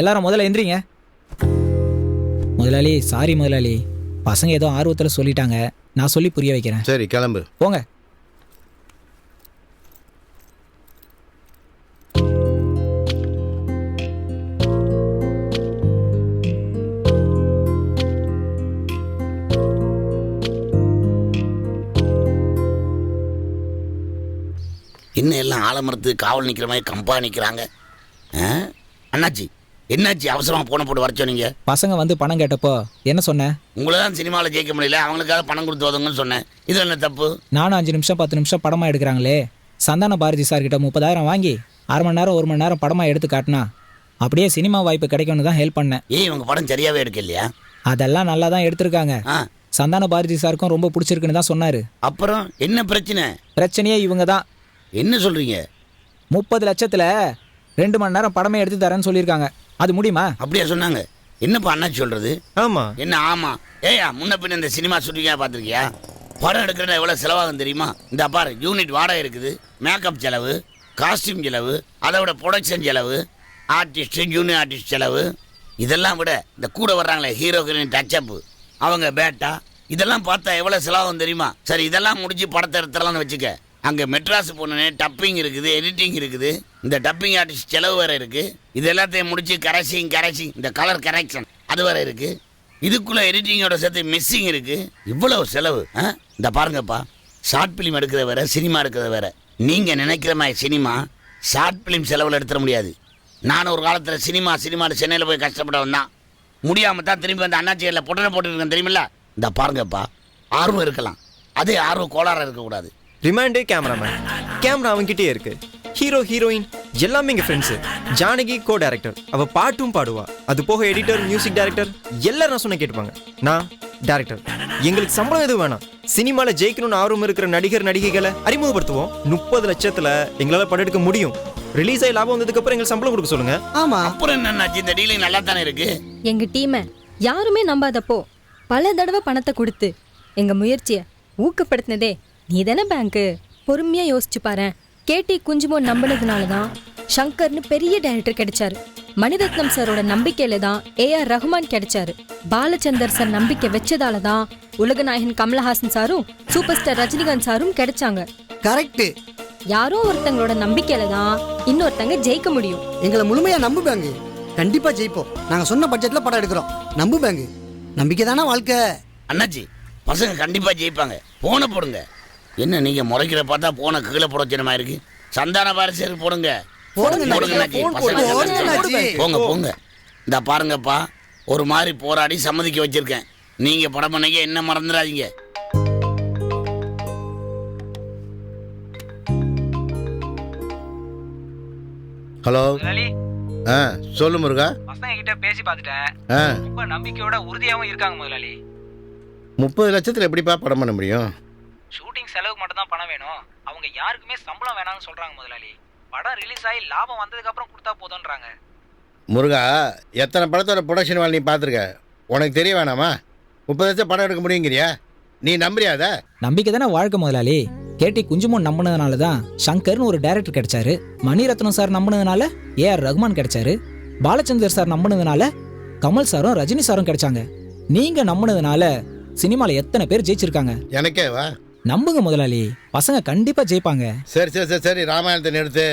எல்லாரும் முதல்ல எந்திரிங்க. முதலாளி சாரி முதலாளி. பசங்க ஏதோ ஆர்வத்தில் சொல்லிட்டாங்க. நான் சொல்லி புரிய வைக்கிறேன். சரி கிளம்பு. போங்க. இன்னும் எல்லாம் ஆலமரத்து காவல் நிற்கிற மாதிரி கம்பா நிற்கிறாங்க அண்ணாச்சி என்னாச்சு? அவசரமாக போன போட்டு வர சொன்னீங்க. பசங்க வந்து பணம் கேட்டப்போ என்ன சொன்னேன் உங்களை தான் சினிமாவில் ஜெயிக்க முடியல. அவங்களுக்காக பணம் கொடுத்து வதங்கன்னு சொன்னேன் இது என்ன தப்பு? நானும் அஞ்சு நிமிஷம் பத்து நிமிஷம் படமாக எடுக்கிறாங்களே. சந்தான பாரதி சார் கிட்ட முப்பதாயிரம் வாங்கி அரை மணி நேரம் ஒரு மணி நேரம் படமாக எடுத்து காட்டினா அப்படியே சினிமா வாய்ப்பு கிடைக்கும்னு தான் ஹெல்ப் பண்ணேன். ஏன் இவங்க படம் சரியாவே எடுக்க இல்லையா அதெல்லாம் நல்லா தான் எடுத்திருக்காங்க. ஆ. சந்தான பாரதி சாருக்கும் ரொம்ப பிடிச்சிருக்குன்னு தான் சொன்னார். அப்புறம் என்ன பிரச்சனை? பிரச்சனையே இவங்க தான். என்ன சொல்கிறீங்க முப்பது லட்சத்தில் ரெண்டு மணி நேரம் படமே எடுத்து தரேன்னு சொல்லியிருக்காங்க. அது முடியுமா? அப்படியா சொன்னாங்க. என்னப்பா அண்ணாச்சி சொல்கிறது ஆமா. என்ன ஆமாம் ஏயா முன்ன பின்ன இந்த சினிமா ஷூட்டிங்காக பார்த்துருக்கியா படம் எடுக்கிறதா எவ்வளோ செலவாகும் தெரியுமா? இந்த பாரு யூனிட் வாடகை இருக்குது. மேக்கப் செலவு காஸ்டியூம் செலவு அதை விட ப்ரொடக்ஷன் செலவு ஆர்டிஸ்ட் ஜூனியர் ஆர்டிஸ்ட் செலவு. இதெல்லாம் விட இந்த கூட வர்றாங்களே ஹீரோக்களின் டச்சப்பு அவங்க பேட்டா இதெல்லாம் பார்த்தா எவ்வளோ செலவாகும் தெரியுமா? சரி இதெல்லாம் முடிச்சு படத்தை எடுத்துடலாம்னு வச்சுக்க. அங்கே மெட்ராஸ் போனோன்னே டப்பிங் இருக்குது எடிட்டிங் இருக்குது. இந்த டப்பிங் ஆர்டிஸ்ட் செலவு வேறு இருக்குது இது எல்லாத்தையும் முடித்து கரைசிங் கரைசிங் இந்த கலர் கரெக்ஷன் அது வேறு இருக்குது இதுக்குள்ளே எடிட்டிங்கோட சேர்த்து மிஸ்ஸிங் இருக்குது இவ்வளவு செலவு ஆ? இந்த பாருங்கப்பா ஷார்ட் ஃபிலிம் எடுக்கிறத வேற சினிமா எடுக்கிறத வேற. நீங்கள் நினைக்கிற மாதிரி சினிமா ஷார்ட் ஃபிலிம் செலவில் எடுத்துட முடியாது. நான் ஒரு காலத்தில் சினிமா சினிமாவில் சென்னையில் போய் கஷ்டப்பட வந்தான் முடியாமல் தான் திரும்பி அந்த அண்ணாச்சியில் பொட்டனை போட்டுருக்கேன் தெரியுமில்ல? இந்த பாருங்கப்பா ஆர்வம் இருக்கலாம். அதே ஆர்வம் கோளாறு இருக்கக்கூடாது. ரிமாண்டே கேமராமேன் கேமரா அவன்கிட்டயே இருக்கு. ஹீரோ ஹீரோயின் எல்லாமே எங்க ஃப்ரெண்ட்ஸ் ஜானகி கோ டைரக்டர் அவ பாட்டும் பாடுவா. அது போக எடிட்டர் மியூசிக் டைரக்டர் எல்லாரும் நான் சொன்ன கேட்டுப்பாங்க. நான் டைரக்டர் எங்களுக்கு சம்பளம் எதுவும் வேணாம். சினிமால ஜெயிக்கணும்னு ஆர்வம் இருக்கிற நடிகர் நடிகைகளை அறிமுகப்படுத்துவோம். முப்பது லட்சத்துல எங்களால படம் எடுக்க முடியும். ரிலீஸ் ஆகி லாபம் வந்ததுக்கு அப்புறம் எங்களுக்கு சம்பளம் கொடுக்க சொல்லுங்க. ஆமா. அப்புறம் என்ன இந்த டீலிங் நல்லா தானே இருக்கு? எங்க டீமை யாருமே நம்பாதப்போ பல தடவை பணத்தை கொடுத்து எங்க முயற்சிய ஊக்கப்படுத்தினதே நீ தானே பேங்க்கு பொறுமையா யோசிச்சு பாரு கேடி குஞ்சுமோன் நம்பினதுனால தான் ஷங்கர்னு பெரிய டைரக்டர் கிடைச்சாரு. மணிரத்னம் சாரோட நம்பிக்கையில தான் ஏஆர் ரஹ்மான் கிடைச்சாரு. பாலச்சந்தர் சார் நம்பிக்கை வச்சதால தான் உலகநாயகன் கமலஹாசன் சாரும் சூப்பர் ஸ்டார் ரஜினிகாந்த் சாரும் கிடைச்சாங்க. கரெக்ட் யாரோ ஒருத்தங்களோட நம்பிக்கையில தான் இன்னொருத்தங்க ஜெயிக்க முடியும். எங்களை முழுமையா நம்புவாங்க கண்டிப்பா ஜெயிப்போம். நாங்க சொன்ன பட்ஜெட்ல படம் எடுக்கிறோம். நம்புவாங்க நம்பிக்கை தானே வாழ்க்கை? அண்ணாச்சி பசங்க கண்டிப்பாக ஜெயிப்பாங்க. போன போடுங்க. என்ன நீங்கள் முறைக்கிற பார்த்தா போன கீழே புடச்சினமா இருக்கு. சந்தான பாரசேரி போடுங்க. போடு, போடு. போங்க போங்க. இந்த பாருங்கப்பா ஒரு மாதிரி போராடி சம்மதிக்க வச்சிருக்கேன். நீங்க படம் பண்ணீங்க என்ன மறந்துடாதீங்க. ஹலோ. ஆ சொல்லு முருகா. பசங்க கிட்ட பேசி பார்த்துட்டேன். ஆ. ரொம்ப நம்பிக்கையோட உறுதியாகவும் இருக்காங்க முதலாளி. முப்பது லட்சத்தில் எப்படிப்பா படம் பண்ண முடியும் ஷூட்டிங் செலவுக்கு மட்டும் தான் பணம் வேணும். அவங்க யாருக்குமே சம்பளம் வேணாம்னு சொல்றாங்க முதலாளி. படம் ரிலீஸ் ஆகி லாபம் வந்ததுக்கு அப்புறம் கொடுத்தா போதும்ன்றாங்க. முருகா எத்தனை படத்தோட ப்ரொடக்ஷன் வேலை நீ பார்த்துருக்க? உனக்கு தெரிய வேணாமா? முப்பது லட்சம் படம் எடுக்க முடியுங்கிறியா? நீ நம்புறியாத நம்பிக்கை தானே வாழ்க்கை முதலாளி. கேட்டி குஞ்சுமோன் நம்பினதுனால தான் ஷங்கர்னு ஒரு டைரக்டர் கிடைச்சாரு. மணிரத்னம் சார் நம்பினதுனால ஏஆர் ரஹ்மான் கிடைச்சாரு. பாலச்சந்தர் சார் நம்பினதுனால கமல் சாரும் ரஜினி சாரும் கிடைச்சாங்க. நீங்க நம்பினதுனால சினிமால எத்தனை பேர் ஜெயிச்சிருக்காங்க? எனக்கே வா நம்புங்க முதலாளி. பசங்க கண்டிப்பா ஜெயிப்பாங்க. சரி சரி சரி சரி ராமாயணத்தை நிறுத்து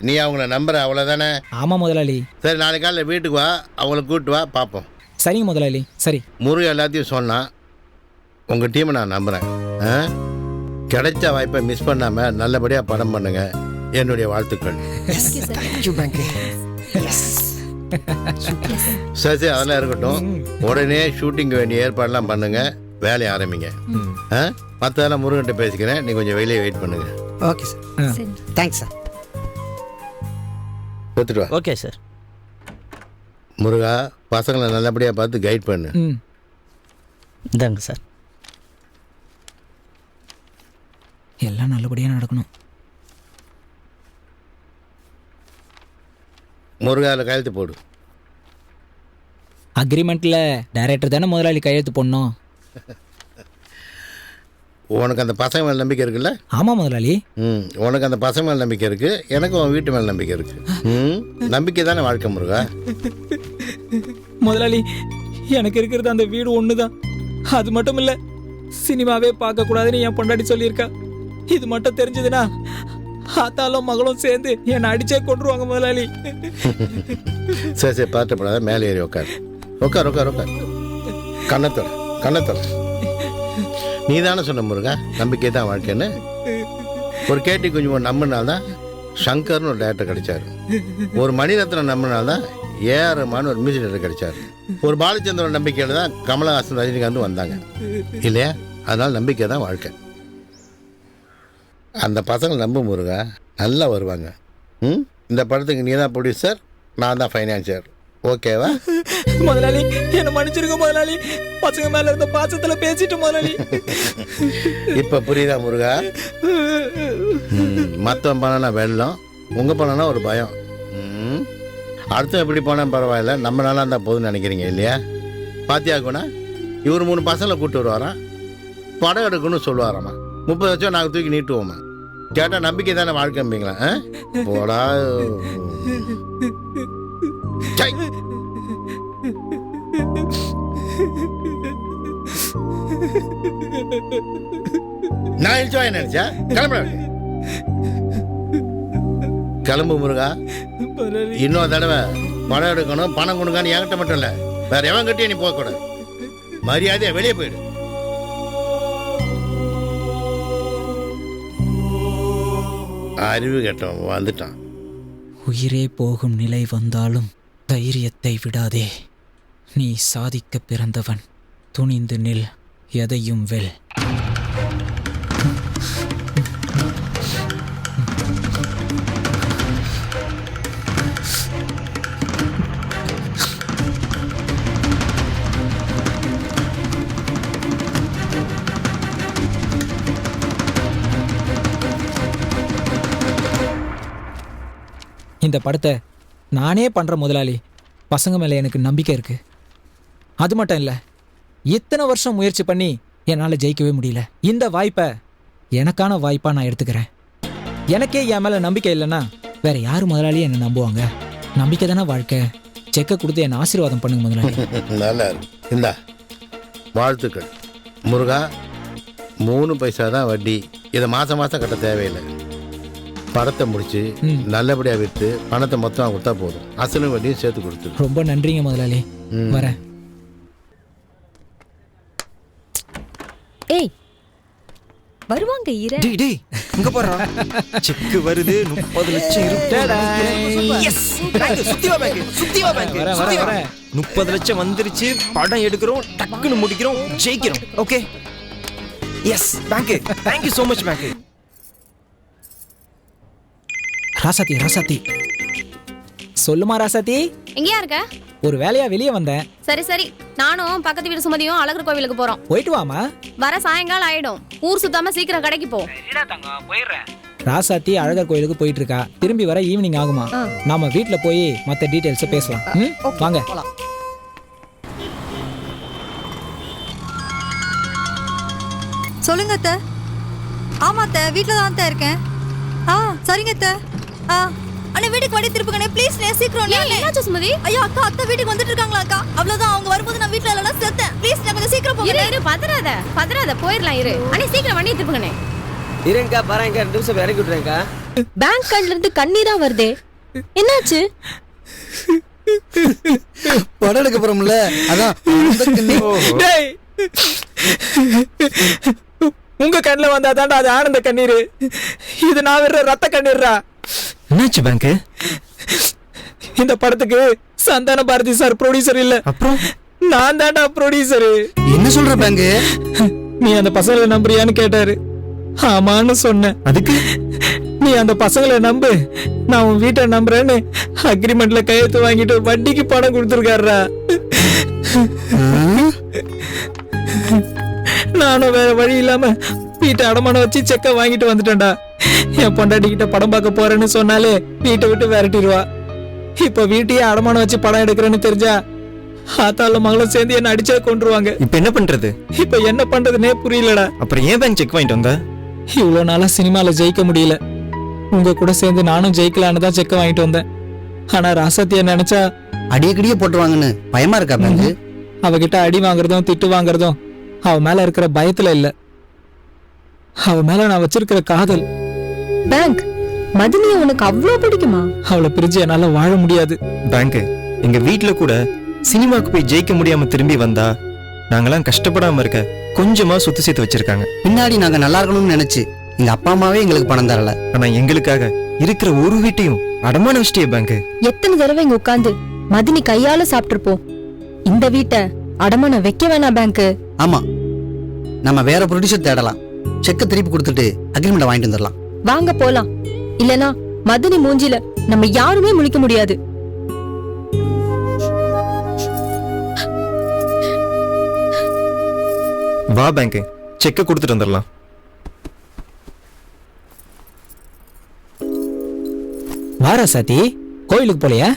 நீ அவங்கள நம்புற அவ்வளோதானே ஆமா முதலாளி. சரி நாளைக்கு காலையில் வீட்டுக்கு வா அவங்கள கூப்பிட்டு வா பார்ப்போம் சரிங்க முதலாளி சரி. முருகன் எல்லாத்தையும் சொன்னான் உங்கள் டீமை நான் நம்புகிறேன் ஆ? கிடைச்ச வாய்ப்பை மிஸ் பண்ணாமல் நல்லபடியாக படம் பண்ணுங்க. என்னுடைய வாழ்த்துக்கள். சரி சரி அதெல்லாம் இருக்கட்டும். உடனே ஷூட்டிங் வேண்டிய ஏற்பாடெல்லாம் பண்ணுங்க. வேலையை ஆரம்பிங்க. ஆ? மற்றதெல்லாம் முருகன்ட்ட பேசிக்கிறேன். நீ கொஞ்சம் வெளியே வெயிட் பண்ணுங்க. Okay sir. Thanks sir. எடுத்துட்டு வா. Okay sir. முருகா பசங்களை நல்லபடியாக பார்த்து கைட் பண்ணு. ம். இந்தாங்க சார். எல்லாம் நல்லபடியா நடக்கணும். முருகாவில் கையெழுத்து போடு. அக்ரிமெண்ட்ல டைரக்டர் தானே முதலாளி கையெழுத்து போடணும்? உனக்கு அந்த பசங்க மேலே நம்பிக்கை இருக்குல்ல? ஆமா முதலாளி. ம் உனக்கு அந்த பசங்க மேலே நம்பிக்கை இருக்கு எனக்கு உன் வீட்டு மேலே நம்பிக்கை இருக்கு. ம் நம்பிக்கை தானே வாழ்க்கை முருகா? முதலாளி எனக்கு இருக்கிறது அந்த வீடு ஒண்ணுதான். அது மட்டும் இல்ல சினிமாவே பார்க்க கூடாதுன்னு என் பொண்டாட்டி சொல்லியிருக்கா. இது மட்டும் தெரிஞ்சதுன்னா ஆத்தாலும் மகளும் சேர்ந்து என்னை அடிச்சே கொண்டுருவாங்க முதலாளி. சரி சரி பதட்டப்படாத மேலே ஏறி உட்கார் உட்கார் உட்கார் உட்கார் கண்ணத்தோட கண்ணத்தோட நீ தானே சொன்ன முருகா நம்பிக்கை தான் வாழ்க்கைன்னு? ஒரு கேட்டி கொஞ்சம் நம்பினால்தான் சங்கர்னு ஒரு டேரக்டர் கிடைச்சாரு. ஒரு மணிரத்னம் நம்பினால்தான் ஏஆர் ரஹ்மான் ஒரு மியூசிக் டேரக்டர் கிடைச்சாரு. ஒரு பாலச்சந்திரன் நம்பிக்கையில் தான் கமலஹாசன் ரஜினிகாந்தும் வந்தாங்க. இல்லையா? அதனால் நம்பிக்கை தான் வாழ்க்கை. அந்த பசங்க நம்ப முருகா நல்லா வருவாங்க. ம்? இந்த படத்துக்கு நீ தான் ப்ரொடியூசர் நான் தான் ஃபைனான்சியர் ஓகேவா? முதலாளி என்ன மன்னிச்சிருங்க முதலாளி. பசங்க மேல இருந்த பாசத்துல பேசிட்டு முதலாளி. இப்போ புரியுதா முருகா? மற்றவன் பணம்னா வெள்ளம் உங்கள் பணம்னா ஒரு பயம். ம். அடுத்தவன் எப்படி போனால் பரவாயில்ல நம்ம நல்லா இருந்தால் போதும்னு நினைக்கிறீங்க இல்லையா? பாத்தியா குணா? இவர் மூணு பசங்களை கூப்பிட்டு வருவாராம். படம் எடுக்கணும்னு சொல்லுவாராம்மா முப்பது லட்சம் நாங்கள் தூக்கி நீட்டுவோம்மா கேட்டால் நம்பிக்கை தானே வாழ்க்கைம்பீங்களா ஆ? போடா. நான் என்ன நினைச்சா கிளம்புற கிளம்பு முருகா இன்னொரு தடவை படம் எடுக்கணும் பணம் கொடுங்கன்னு என்கிட்ட மட்டும் இல்ல. வேற எவன் கட்டியும் நீ போகக்கூடாது மரியாதையா வெளியே போயிடு. அறிவு கெட்டவன் வந்துட்டான். உயிரே போகும் நிலை வந்தாலும் தைரியத்தை விடாதே. நீ சாதிக்க பிறந்தவன். துணிந்து நில். எதையும் வெல். இந்த படத்தை நானே பண்ணுற முதலாளி. பசங்க மேலே எனக்கு நம்பிக்கை இருக்குது அது மட்டும் இல்லை இத்தனை வருஷம் முயற்சி பண்ணி என்னால் ஜெயிக்கவே முடியல. இந்த வாய்ப்பை எனக்கான வாய்ப்பாக நான் எடுத்துக்கிறேன். எனக்கே என் மேலே நம்பிக்கை இல்லைன்னா வேற யார் முதலாளியும் என்னை நம்புவாங்க? நம்பிக்கை தானே வாழ்க்கை. செக்கை கொடுத்து என்னை ஆசீர்வாதம் பண்ணுங்க முதலாளி. நல்லா இருக்கு. இந்தா வாழ்த்துக்கள். முருகா மூணு பைசா தான் வட்டி. இதை மாதம் மாதம் கட்ட தேவையில்லை. படத்தை முடிச்சு ம். நல்லபடியாக விற்று பணத்தை மொத்தமாக கொடுத்தா போதும். அசலும் வட்டியும் சேர்த்து கொடுத்துரு. ரொம்ப நன்றிங்க முதலாளி. வரேன். ஏய் வருவாங்க ஈர. டேய் டேய் இங்க போறா செக் வருது முப்பது லட்சம் இருக்கு. எஸ் பேங்க் சுத்தி வா பேங்க் சுத்தி வா பேங்க் வரேன், சுத்தி வா. வரேன், வரேன். முப்பது லட்சம் வந்துருச்சு படம் எடுக்கிறோம் டக்குன்னு முடிக்கிறோம் ஜெயிக்கிறோம். Okay yes bank thank you so much bank Rasathi Rasathi. சொல்லுமா ராசாத்தி? எங்கேயா இருக்க? ஒரு வேலையா வெளியே வந்தேன். சரி சரி. நானும் பக்கத்து வீடு சுமதியும் அழகர் கோவிலுக்கு போறோம். போயிட்டு வாமா. வர சாயங்காலம் ஆயிடும். ஊர் சுத்தாம சீக்கிரம் கடைக்கு போ. ராசாத்தி அழகர் கோயிலுக்கு போயிட்டு இருக்கா திரும்பி வர ஈவினிங் ஆகுமா. நாம வீட்ல போய் மத்த டீடைல்ஸ் பேசலாம். ம்? வாங்க. சொல்லுங்க அத்தை. ஆமா அத்தை வீட்டில் தான் அத்தை இருக்கேன். ஆ சரிங்க அத்தை. அண்ணே வீட்டுக்கு வழி திருப்புங்கண்ணே ப்ளீஸ் நே சீக்கிரம் என்னாச்சு சுமதி? ஐயோ அக்கா அத்தை வீட்டுக்கு வந்துட்டு இருக்காங்களா அக்கா? அவ்வளவுதான் அவங்க வரும்போது நான் வீட்ல இல்லைன்னா செத்தேன் ப்ளீஸ் நான் கொஞ்சம் சீக்கிரம் போங்க இரு பதறாத பதறாத போயிடலாம் இரு. அண்ணே சீக்கிரம் வண்டியை திருப்புங்கண்ணே இருங்கக்கா பாருங்க ரெண்டு நிமிஷம் இறக்கி விட்றேங்க்கா பேங்க் கண்ல இருந்து கண்ணீரா வருதே. என்னாச்சு? படம் எடுக்க போறோம்ல. அதான் அந்த கண்ணி- டேய். உங்க கண்ணில் வந்தா தாண்டா அது ஆனந்த கண்ணீர். இது நான் விடுற ரத்த கண்ணீர்ரா. என்னாச்சு பேங்க் இந்த படத்துக்கு சந்தான பாரதி சார் ப்ரொடியூசர் இல்ல. அப்புறம்? நான் தாண்டா ப்ரொடியூசர் என்ன சொல்ற பேங்கு நீ அந்த பசங்களை நம்புறியான்னு கேட்டாரு. ஆமான்னு சொன்னேன். அதுக்கு? நீ அந்த பசங்களை நம்பு. நான் உன் வீட்டை நம்புறேன்னு அக்ரிமெண்ட்ல கையெழுத்து வாங்கிட்டு வட்டிக்கு பணம் கொடுத்துருக்காருடா. நானும் வேற வழி இல்லாம வீட்டை அடமானம் வச்சு செக்கை வாங்கிட்டு வந்துட்டேன்டா. என் பொண்டாட்டி கிட்ட படம் பார்க்க போறேன்னு சொன்னாலே வீட்டை விட்டு விரட்டிடுவா. இப்ப வீட்டையே அடமானம் வச்சு படம் எடுக்கிறேன்னு தெரிஞ்சா ஆத்தால மகளும் சேர்ந்து என்ன அடிச்சா கொண்டுருவாங்க இப்போ என்ன பண்றது? இப்ப என்ன பண்றதுனே புரியலடா. அப்புறம் ஏன் பேங்க் செக் வாங்கிட்டு வந்த? இவ்வளோ நாளா சினிமால ஜெயிக்க முடியல. உங்க கூட சேர்ந்து நானும் ஜெயிக்கலான்னு தான் செக்க வாங்கிட்டு வந்தேன். ஆனா ராசத்திய நினைச்சா அடியக்கடியே போட்டுருவாங்கன்னு பயமா இருக்கா பேங்க் அவகிட்ட அடி வாங்குறதும் திட்டு வாங்குறதும் அவ மேல இருக்கிற பயத்துல இல்ல. அவ மேல நான் வச்சிருக்கிற காதல். பேங்க் மதினியை உனக்கு அவ்வளோ பிடிக்குமா? அவளை பிரிஞ்சு என்னால வாழ முடியாது. பேங்க் எங்க வீட்ல கூட சினிமாக்கு போய் ஜெயிக்க முடியாம திரும்பி வந்தா நாங்கெல்லாம் கஷ்டப்படாம இருக்க கொஞ்சமா சொத்து சேர்த்து வச்சிருக்காங்க. பின்னாடி நாங்க நல்லா இருக்கணும்னு நினைச்சு எங்க அப்பா அம்மாவே எங்களுக்கு பணம் தரல. ஆனா எங்களுக்காக இருக்கிற ஒரு வீட்டையும் அடமான வச்சிட்டியே பேங்க் எத்தனை தடவை இங்க உட்காந்து மதினி கையால சாப்பிட்டிருப்போம். இந்த வீட்டை அடமானம் வைக்க வேணாம் பேங்க் ஆமா. நம்ம வேற ப்ரொடியூசர் தேடலாம். செக்கை திருப்பி கொடுத்துட்டு அக்ரிமெண்ட் வாங்கிட்டு வந்துடலாம் வாங்க போலாம். இல்லனா மதினி மூஞ்சில நம்ம யாருமே முழிக்க முடியாது. வா பேங்க் செக்க கொடுத்துட்டு வந்துடலாம் வாரா சாத்தி கோயிலுக்கு போலையா?